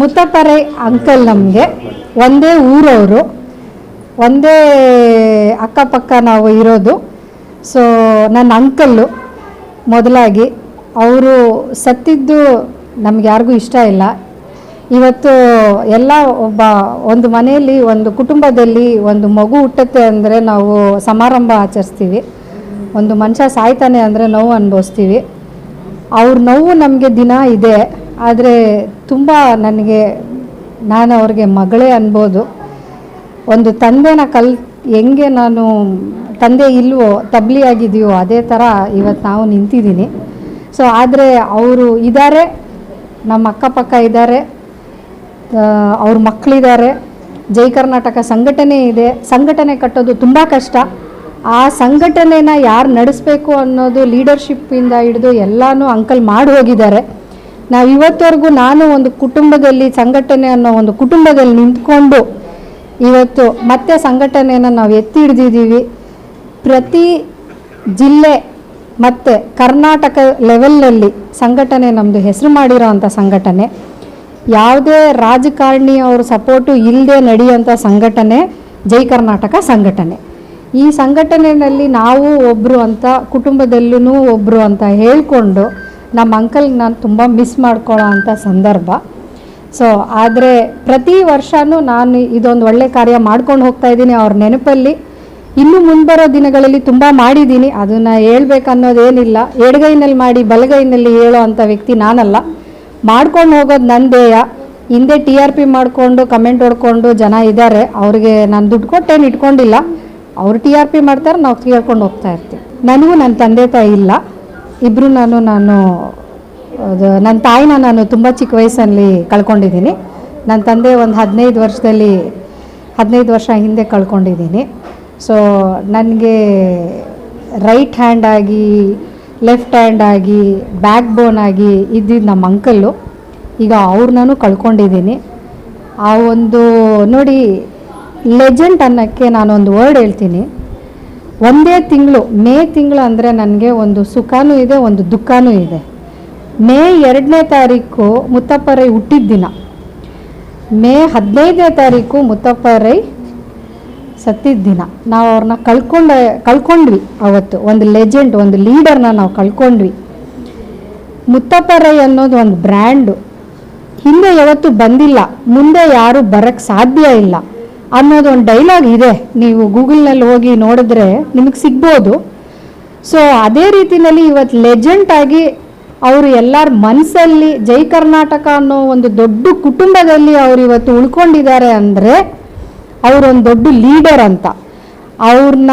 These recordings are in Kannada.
ಮುತ್ತಪ್ಪರೈ ಅಂಕಲ್ ನಮಗೆ. ಒಂದೇ ಊರವರು. ಒಂದೇ ಅಕ್ಕಪಕ್ಕ ನಾವು ಇರೋದು. ಸೊ ನನ್ನ ಅಂಕಲ್ಲು ಮೊದಲಾಗಿ ಅವರು ಸತ್ತಿದ್ದು ನಮ್ಗೆ ಯಾರಿಗೂ ಇಷ್ಟ ಇಲ್ಲ. ಇವತ್ತು ಎಲ್ಲ ಒಬ್ಬ ಒಂದು ಮನೆಯಲ್ಲಿ, ಒಂದು ಕುಟುಂಬದಲ್ಲಿ ಒಂದು ಮಗು ಹುಟ್ಟತ್ತೆ ಅಂದರೆ ನಾವು ಸಮಾರಂಭ ಆಚರಿಸ್ತೀವಿ. ಒಂದು ಮನುಷ್ಯ ಸಾಯ್ತಾನೆ ಅಂದರೆ ನೋವು ಅನುಭವಿಸ್ತೀವಿ. ಅವ್ರ ನೋವು ನಮಗೆ ದಿನ ಇದೆ. ಆದರೆ ತುಂಬ ನನಗೆ, ನಾನು ಅವ್ರಿಗೆ ಮಗಳೇ ಅನ್ಬೋದು. ಒಂದು ತಂದೆನ ಕಲ್, ಹೆಂಗೆ ನಾನು ತಂದೆ ಇಲ್ವೋ ತಬ್ಲಿ ಆಗಿದೆಯೋ ಅದೇ ಥರ ಇವತ್ತು ನಾವು ನಿಂತಿದ್ದೀನಿ ಸೊ ಆದರೆ ಅವರು ಇದ್ದಾರೆ ನಮ್ಮ ಅಕ್ಕಪಕ್ಕ ಇದ್ದಾರೆ ಅವ್ರ ಮಕ್ಕಳಿದ್ದಾರೆ ಜೈ ಕರ್ನಾಟಕ ಸಂಘಟನೆ ಇದೆ. ಸಂಘಟನೆ ಕಟ್ಟೋದು ತುಂಬ ಕಷ್ಟ. ಆ ಸಂಘಟನೆನ ಯಾರು ನಡೆಸಬೇಕು ಅನ್ನೋದು ಲೀಡರ್ಶಿಪ್ಪಿಂದ ಹಿಡಿದು ಎಲ್ಲನೂ ಅಂಕಲ್ ಮಾಡಿ ಹೋಗಿದ್ದಾರೆ ನಾವು ಇವತ್ತವರೆಗೂ ನಾನು ಒಂದು ಕುಟುಂಬದಲ್ಲಿ ಸಂಘಟನೆ ಅನ್ನೋ ಒಂದು ಕುಟುಂಬದಲ್ಲಿ ನಿಂತ್ಕೊಂಡು ಇವತ್ತು ಮತ್ತೆ ಸಂಘಟನೆಯನ್ನು ನಾವು ಎತ್ತಿ ಹಿಡಿದಿದ್ದೀವಿ. ಪ್ರತಿ ಜಿಲ್ಲೆ ಮತ್ತು ಕರ್ನಾಟಕ ಲೆವೆಲ್ನಲ್ಲಿ ಸಂಘಟನೆ ನಮ್ಮದು ಹೆಸರು ಮಾಡಿರೋ ಅಂಥ ಸಂಘಟನೆ. ಯಾವುದೇ ರಾಜಕಾರಣಿ ಅವ್ರ ಸಪೋರ್ಟು ಇಲ್ಲದೆ ನಡೆಯುವಂಥ ಸಂಘಟನೆ ಜೈ ಕರ್ನಾಟಕ ಸಂಘಟನೆ. ಈ ಸಂಘಟನೆಯಲ್ಲಿ ನಾವು ಒಬ್ಬರು ಅಂತ ಕುಟುಂಬದಲ್ಲೂ ಒಬ್ಬರು ಅಂತ ಹೇಳಿಕೊಂಡು ನಮ್ಮ ಅಂಕಲ್ಗೆ ನಾನು ತುಂಬ ಮಿಸ್ ಮಾಡ್ಕೊಳ್ಳೋ ಅಂಥ ಸಂದರ್ಭ. ಸೊ ಆದರೆ ಪ್ರತಿ ವರ್ಷವೂ ನಾನು ಇದೊಂದು ಒಳ್ಳೆ ಕಾರ್ಯ ಮಾಡ್ಕೊಂಡು ಹೋಗ್ತಾ ಇದ್ದೀನಿ ಅವ್ರ ನೆನಪಲ್ಲಿ. ಇನ್ನು ಮುಂಬರೋ ದಿನಗಳಲ್ಲಿ ತುಂಬ ಮಾಡಿದ್ದೀನಿ. ಅದನ್ನು ಹೇಳ್ಬೇಕನ್ನೋದೇನಿಲ್ಲ ಎಡಗೈನಲ್ಲಿ ಮಾಡಿ ಬಲಗೈನಲ್ಲಿ ಹೇಳೋ ಅಂಥ ವ್ಯಕ್ತಿ ನಾನಲ್ಲ. ಮಾಡ್ಕೊಂಡು ಹೋಗೋದು ನಂದೇಯ ಹಿಂದೆ ಟಿ ಆರ್ ಪಿ ಮಾಡಿಕೊಂಡು, ಕಮೆಂಟ್ ಹೊಡ್ಕೊಂಡು ಜನ ಇದ್ದಾರೆ. ಅವ್ರಿಗೆ ನಾನು ದುಡ್ಡು ಕೊಟ್ಟೇನು ಇಟ್ಕೊಂಡಿಲ್ಲ. ಅವ್ರು ಟಿ ಆರ್ ಪಿ ಮಾಡ್ತಾರೆ, ನಾವು ಕೇಳ್ಕೊಂಡು ಹೋಗ್ತಾ ಇರ್ತೀವಿ. ನನಗೂ ನನ್ನ ತಂದೆ ತಾಯಿ ಇಲ್ಲ. ಇಬ್ಬರು ನಾನು ನಾನು ನನ್ನ ತಾಯಿನ ನಾನು ತುಂಬ ಚಿಕ್ಕ ವಯಸ್ಸಲ್ಲಿ ಕಳ್ಕೊಂಡಿದ್ದೀನಿ. ನನ್ನ ತಂದೆ ಒಂದು ಹದಿನೈದು ವರ್ಷದಲ್ಲಿ, ಹದಿನೈದು ವರ್ಷ ಹಿಂದೆ ಕಳ್ಕೊಂಡಿದ್ದೀನಿ. ಸೊ ನನಗೆ ರೈಟ್ ಹ್ಯಾಂಡ್ ಆಗಿ ಲೆಫ್ಟ್ ಹ್ಯಾಂಡ್ ಆಗಿ ಬ್ಯಾಕ್ ಬೋನ್ ಆಗಿ ಇದ್ದಿದ್ದು ನಮ್ಮ ಅಂಕಲ್ಲು. ಈಗ ಅವ್ರನ್ನೂ ಕಳ್ಕೊಂಡಿದ್ದೀನಿ. ಆ ಒಂದು, ನೋಡಿ ಲೆಜೆಂಡ್ ಅನ್ನೋಕ್ಕೆ ನಾನೊಂದು ವರ್ಡ್ ಹೇಳ್ತೀನಿ. ಒಂದೇ ತಿಂಗಳು, ಮೇ ತಿಂಗಳು ಅಂದರೆ ನನಗೆ ಒಂದು ಸುಖನೂ ಇದೆ, ಒಂದು ದುಃಖನೂ ಇದೆ. ಮೇ ಎರಡನೇ ತಾರೀಕು ಮುತ್ತಪ್ಪರೈ ಹುಟ್ಟಿದ ದಿನ. ಮೇ ಹದಿನೈದನೇ ತಾರೀಕು ಮುತ್ತಪ್ಪರೈ ಸತ್ತಿದ್ದ ದಿನ. ನಾವು ಅವ್ರನ್ನ ಕಳ್ಕೊಂಡ, ಕಳ್ಕೊಂಡ್ವಿ ಅವತ್ತು, ಒಂದು ಲೆಜೆಂಡ್ ಒಂದು ಲೀಡರ್ನ ನಾವು ಕಳ್ಕೊಂಡ್ವಿ. ಮುತ್ತಪ್ಪರೈ ಅನ್ನೋದು ಒಂದು ಬ್ರ್ಯಾಂಡು ಹಿಂದೆ ಯಾವತ್ತೂ ಬಂದಿಲ್ಲ, ಮುಂದೆ ಯಾರು ಬರಕ್ಕೆ ಸಾಧ್ಯ ಇಲ್ಲ. ಅನ್ನೋದು ಒಂದು ಡೈಲಾಗ್ ಇದೆ. ನೀವು ಗೂಗಲ್ನಲ್ಲಿ ಹೋಗಿ ನೋಡಿದ್ರೆ ನಿಮಗೆ ಸಿಗ್ಬೋದು. ಸೊ ಅದೇ ರೀತಿಯಲ್ಲಿ ಇವತ್ತು ಲೆಜೆಂಡ್ ಆಗಿ ಅವರು ಎಲ್ಲರ ಮನಸ್ಸಲ್ಲಿ ಜೈ ಕರ್ನಾಟಕ ಅನ್ನೋ ಒಂದು ದೊಡ್ಡ ಕುಟುಂಬದಲ್ಲಿ ಅವರು ಇವತ್ತು ಉಳ್ಕೊಂಡಿದ್ದಾರೆ ಅಂದರೆ ಅವರೊಂದು ದೊಡ್ಡ ಲೀಡರ್ ಅಂತ. ಅವ್ರನ್ನ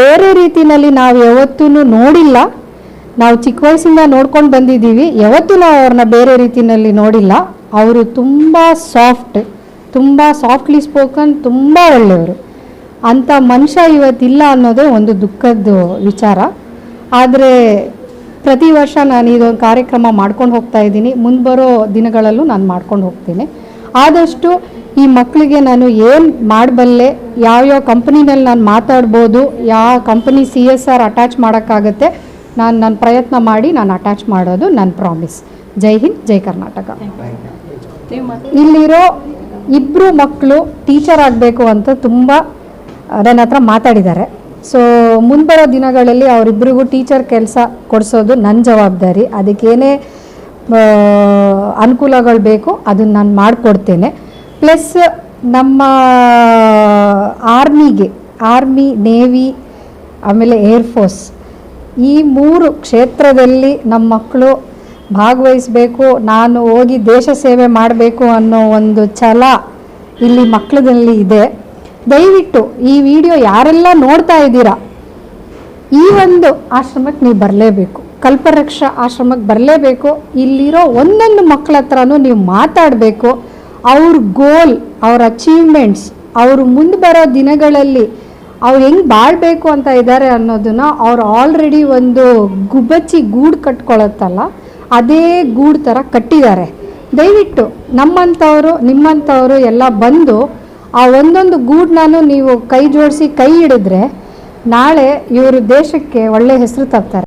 ಬೇರೆ ರೀತಿಯಲ್ಲಿ ನಾವು ಯಾವತ್ತೂ ನೋಡಿಲ್ಲ. ನಾವು ಚಿಕ್ಕ ವಯಸ್ಸಿಂದ ನೋಡ್ಕೊಂಡು ಬಂದಿದ್ದೀವಿ. ಯಾವತ್ತೂ ನಾವು ಅವ್ರನ್ನ ಬೇರೆ ರೀತಿಯಲ್ಲಿ ನೋಡಿಲ್ಲ. ಅವರು ತುಂಬ ಸಾಫ್ಟ್ ತುಂಬ ಸಾಫ್ಟ್ಲಿ ಸ್ಪೋಕನ್ ತುಂಬ ಒಳ್ಳೆಯವರು. ಅಂಥ ಮನುಷ್ಯ ಇವತ್ತಿಲ್ಲ ಅನ್ನೋದೇ ಒಂದು ದುಃಖದ ವಿಚಾರ. ಆದರೆ ಪ್ರತಿ ವರ್ಷ ನಾನು ಇದೊಂದು ಕಾರ್ಯಕ್ರಮ ಮಾಡ್ಕೊಂಡು ಹೋಗ್ತಾ ಇದ್ದೀನಿ. ಮುಂದೆ ಬರೋ ದಿನಗಳಲ್ಲೂ ನಾನು ಮಾಡ್ಕೊಂಡು ಹೋಗ್ತೀನಿ. ಆದಷ್ಟು ಈ ಮಕ್ಕಳಿಗೆ ನಾನು ಏನು ಮಾಡಬಲ್ಲೆ ಯಾವ್ಯಾವ ಕಂಪ್ನಿನಲ್ಲಿ ನಾನು ಮಾತಾಡ್ಬೋದು ಯಾವ company C S R attach ಮಾಡೋಕ್ಕಾಗತ್ತೆ ನಾನು ನನ್ನ ಪ್ರಯತ್ನ ಮಾಡಿ ನಾನು ಅಟ್ಯಾಚ್ ಮಾಡೋದು ನನ್ನ ಪ್ರಾಮಿಸ್ ಜೈ ಹಿಂದ್ ಜೈ ಕರ್ನಾಟಕ. ಇಲ್ಲಿರೋ ಇಬ್ಬರು ಮಕ್ಕಳು ಟೀಚರ್ ಆಗಬೇಕು ಅಂತ ತುಂಬ ನನ್ನ ಹತ್ರ ಮಾತಾಡಿದ್ದಾರೆ. ಸೊ ಮುಂಬರೋ ದಿನಗಳಲ್ಲಿ ಅವರಿಬ್ಬರಿಗೂ ಟೀಚರ್ ಕೆಲಸ ಕೊಡಿಸೋದು ನನ್ನ ಜವಾಬ್ದಾರಿ. ಅದಕ್ಕೇನೇ ಅನುಕೂಲಗಳು ಬೇಕು ಅದನ್ನು ನಾನು ಮಾಡಿಕೊಡ್ತೇನೆ. ಪ್ಲಸ್ ನಮ್ಮ ಆರ್ಮಿಗೆ ಆರ್ಮಿ ನೇವಿ ಆಮೇಲೆ ಏರ್ಫೋರ್ಸ್ ಈ ಮೂರು ಕ್ಷೇತ್ರದಲ್ಲಿ ನಮ್ಮ ಮಕ್ಕಳು ಭಾಗವಹಿಸಬೇಕು, ನಾನು ಹೋಗಿ ದೇಶ ಸೇವೆ ಮಾಡಬೇಕು ಅನ್ನೋ ಒಂದು ಛಲ ಇಲ್ಲಿ ಮಕ್ಕಳಲ್ಲಿ ಇದೆ. ದಯವಿಟ್ಟು ಈ ವಿಡಿಯೋ ಯಾರೆಲ್ಲ ನೋಡ್ತಾ ಇದ್ದೀರಾ, ಈ ಒಂದು ಆಶ್ರಮಕ್ಕೆ ನೀವು ಬರಲೇಬೇಕು. ಕಲ್ಪವೃಕ್ಷ ಆಶ್ರಮಕ್ಕೆ ಬರಲೇಬೇಕು. ಇಲ್ಲಿರೋ ಒಂದೊಂದು ಮಕ್ಕಳ ಹತ್ರನೂ ನೀವು ಮಾತಾಡಬೇಕು. ಅವ್ರ ಗೋಲ್ ಅವ್ರ ಅಚೀವ್ಮೆಂಟ್ಸ್ ಅವರು ಮುಂದೆ ಬರೋ ದಿನಗಳಲ್ಲಿ ಅವ್ರು ಹೆಂಗೆ ಬಾಳ್ಬೇಕು ಅಂತ ಇದ್ದಾರೆ ಅನ್ನೋದನ್ನ ಅವ್ರು ಆಲ್ರೆಡಿ ಒಂದು ಗುಬ್ಬಚ್ಚಿ ಗೂಡು ಕಟ್ಕೊಳತ್ತಲ್ಲ. ಅದೇ ಗೂಡು ಥರ ಕಟ್ಟಿದ್ದಾರೆ. ದಯವಿಟ್ಟು ನಮ್ಮಂಥವರು, ನಿಮ್ಮಂಥವರು ಎಲ್ಲ ಬಂದು ಆ ಒಂದೊಂದು ಗೂಡನ್ನು ನೀವು ಕೈ ಜೋಡಿಸಿ ಕೈ ಹಿಡಿದ್ರೆ ನಾಳೆ ಇವರು ದೇಶಕ್ಕೆ ಒಳ್ಳೆಯ ಹೆಸರು ತರ್ತಾರೆ.